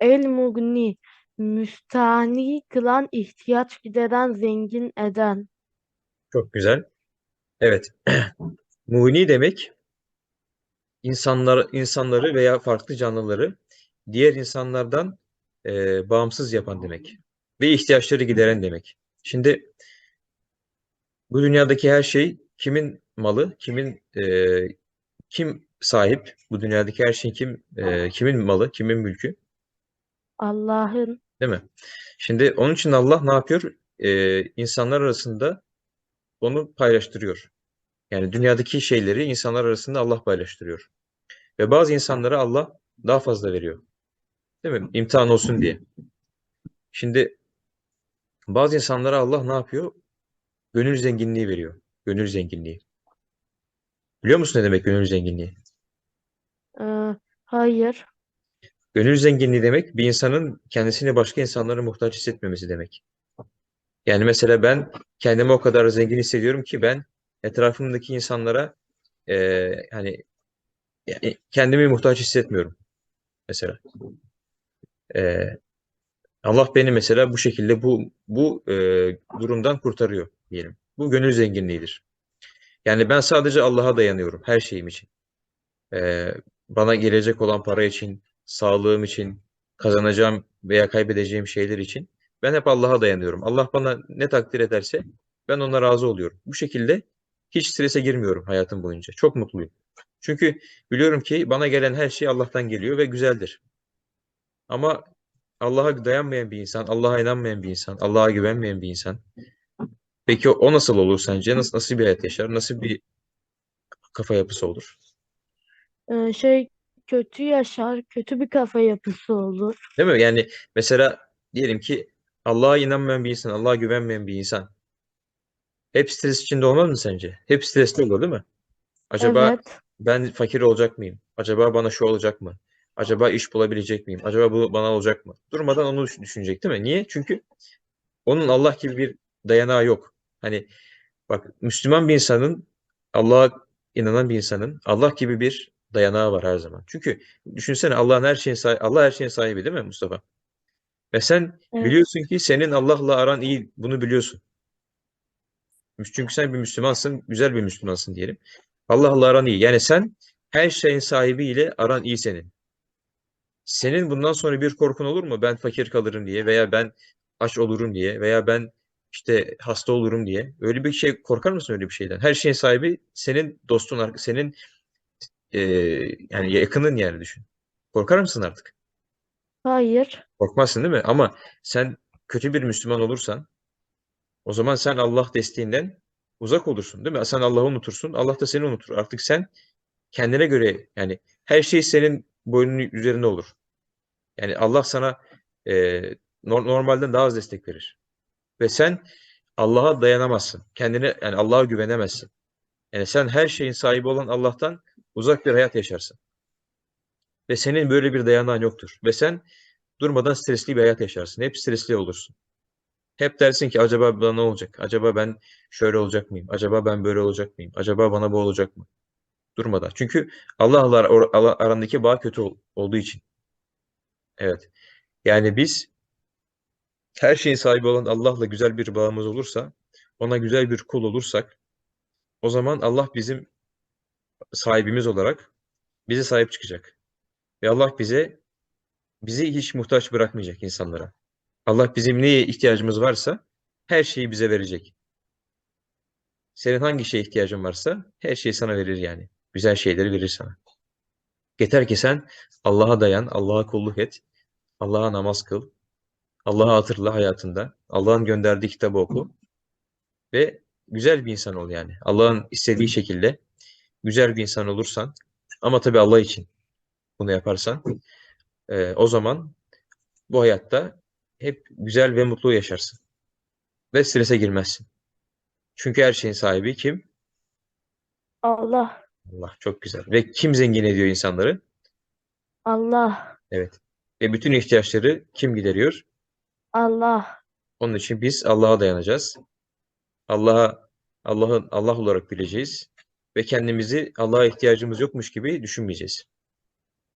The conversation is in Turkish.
El-Mugni, müstahni kılan, ihtiyaç gideren, zengin eden. Çok güzel. Evet. Muni demek insanlar, insanları veya farklı canlıları diğer insanlardan e, bağımsız yapan demek. Ve ihtiyaçları gideren demek. Şimdi bu dünyadaki her şey kimin malı, kimin e, kim sahip? Bu dünyadaki her şey kim e, kimin malı, kimin mülkü? Allah'ın Değil mi? Şimdi onun için Allah ne yapıyor? E, insanlar arasında onu paylaştırıyor. Yani dünyadaki şeyleri insanlar arasında Allah paylaştırıyor. Ve bazı insanlara Allah daha fazla veriyor. Değil mi? İmtihan olsun diye. Şimdi bazı insanlara Allah ne yapıyor? Gönül zenginliği veriyor. Gönül zenginliği. Biliyor musun ne demek gönül zenginliği? e, hayır, Gönül zenginliği demek bir insanın kendisini başka insanlara muhtaç hissetmemesi demek. Yani mesela ben kendimi o kadar zengin hissediyorum ki ben etrafımdaki insanlara eee hani yani kendimi muhtaç hissetmiyorum mesela. Eee, Allah beni mesela bu şekilde bu bu eee, durumdan kurtarıyor diyelim. Bu gönül zenginliğidir. Yani ben sadece Allah'a dayanıyorum her şeyim için. Eee, bana gelecek olan para için, sağlığım için, kazanacağım veya kaybedeceğim şeyler için ben hep Allah'a dayanıyorum. Allah bana ne takdir ederse ben ona razı oluyorum. Bu şekilde hiç strese girmiyorum hayatım boyunca. Çok mutluyum. Çünkü biliyorum ki bana gelen her şey Allah'tan geliyor ve güzeldir. Ama Allah'a dayanmayan bir insan, Allah'a inanmayan bir insan, Allah'a güvenmeyen bir insan. Peki o, nasıl olur sence? Nasıl, nasıl bir hayat yaşar? Nasıl bir kafa yapısı olur? E, şey kötü yaşar, kötü bir kafa yapısı olur. Değil mi? Yani mesela diyelim ki Allah'a inanmayan bir insan, Allah'a güvenmeyen bir insan hep stres içinde olmaz mı sence? Hep stresli olur değil mi? Acaba Evet, ben fakir olacak mıyım? Acaba bana şu olacak mı? Acaba iş bulabilecek miyim? Acaba bu bana olacak mı? Durmadan onu düş- düşünecek değil mi? Niye? Çünkü onun Allah gibi bir dayanağı yok. Hani bak Müslüman bir insanın Allah'a inanan bir insanın Allah gibi bir dayanağı var her zaman. Çünkü düşünsene Allah'ın her şeyin sahibi, Allah her şeyin sahibi değil mi Mustafa? Ve sen evet, biliyorsun ki senin Allah'la aran iyi. Bunu biliyorsun. Çünkü sen bir Müslümansın, güzel bir Müslümansın diyelim. Allah'la aran iyi. Yani sen her şeyin sahibiyle aran iyi senin. Senin bundan sonra bir korkun olur mu? Ben fakir kalırım diye veya ben aç olurum diye veya ben işte hasta olurum diye. Öyle bir şey korkar mısın öyle bir şeyden? Her şeyin sahibi senin dostun, senin eee, yani yakının yani düşün. Korkar mısın artık? hayır, Korkmazsın değil mi? Ama sen kötü bir Müslüman olursan o zaman sen Allah desteğinden uzak olursun değil mi? Sen Allah'ı unutursun. Allah da seni unutur. Artık sen kendine göre yani her şey senin boynunun üzerinde olur. Yani Allah sana e, nor- normalden daha az destek verir. Ve sen Allah'a dayanamazsın. Kendine yani Allah'a güvenemezsin. Yani sen her şeyin sahibi olan Allah'tan uzak bir hayat yaşarsın. Ve senin böyle bir dayanağın yoktur. Ve sen durmadan stresli bir hayat yaşarsın. Hep stresli olursun. Hep dersin ki acaba bana ne olacak? Acaba ben şöyle olacak mıyım? Acaba ben böyle olacak mıyım? Acaba bana bu olacak mı? Durmadan. Çünkü Allah'la ar- ar- arandaki bağ kötü ol- olduğu için. Evet. Yani biz her şeyin sahibi olan Allah'la güzel bir bağımız olursa, ona güzel bir kul olursak, o zaman Allah bizim sahibimiz olarak bize sahip çıkacak. Ve Allah bize bizi hiç muhtaç bırakmayacak insanlara. Allah bizim neye ihtiyacımız varsa her şeyi bize verecek. Senin hangi şeye ihtiyacın varsa her şeyi sana verir yani. Güzel şeyleri verir sana. Yeter ki sen Allah'a dayan, Allah'a kulluk et, Allah'a namaz kıl, Allah'ı hatırla hayatında, Allah'ın gönderdiği kitabı oku ve güzel bir insan ol yani. Allah'ın istediği şekilde güzel bir insan olursan ama tabii Allah için bunu yaparsan e, o zaman bu hayatta hep güzel ve mutlu yaşarsın. Ve strese girmezsin. Çünkü her şeyin sahibi kim? Allah, Allah. Çok güzel. Ve kim zengin ediyor insanları? Allah, Evet. Ve bütün ihtiyaçları kim gideriyor? Allah. Onun için biz Allah'a dayanacağız. Allah'a Allah'ın Allah olarak bileceğiz ve kendimizi Allah'a ihtiyacımız yokmuş gibi düşünmeyeceğiz.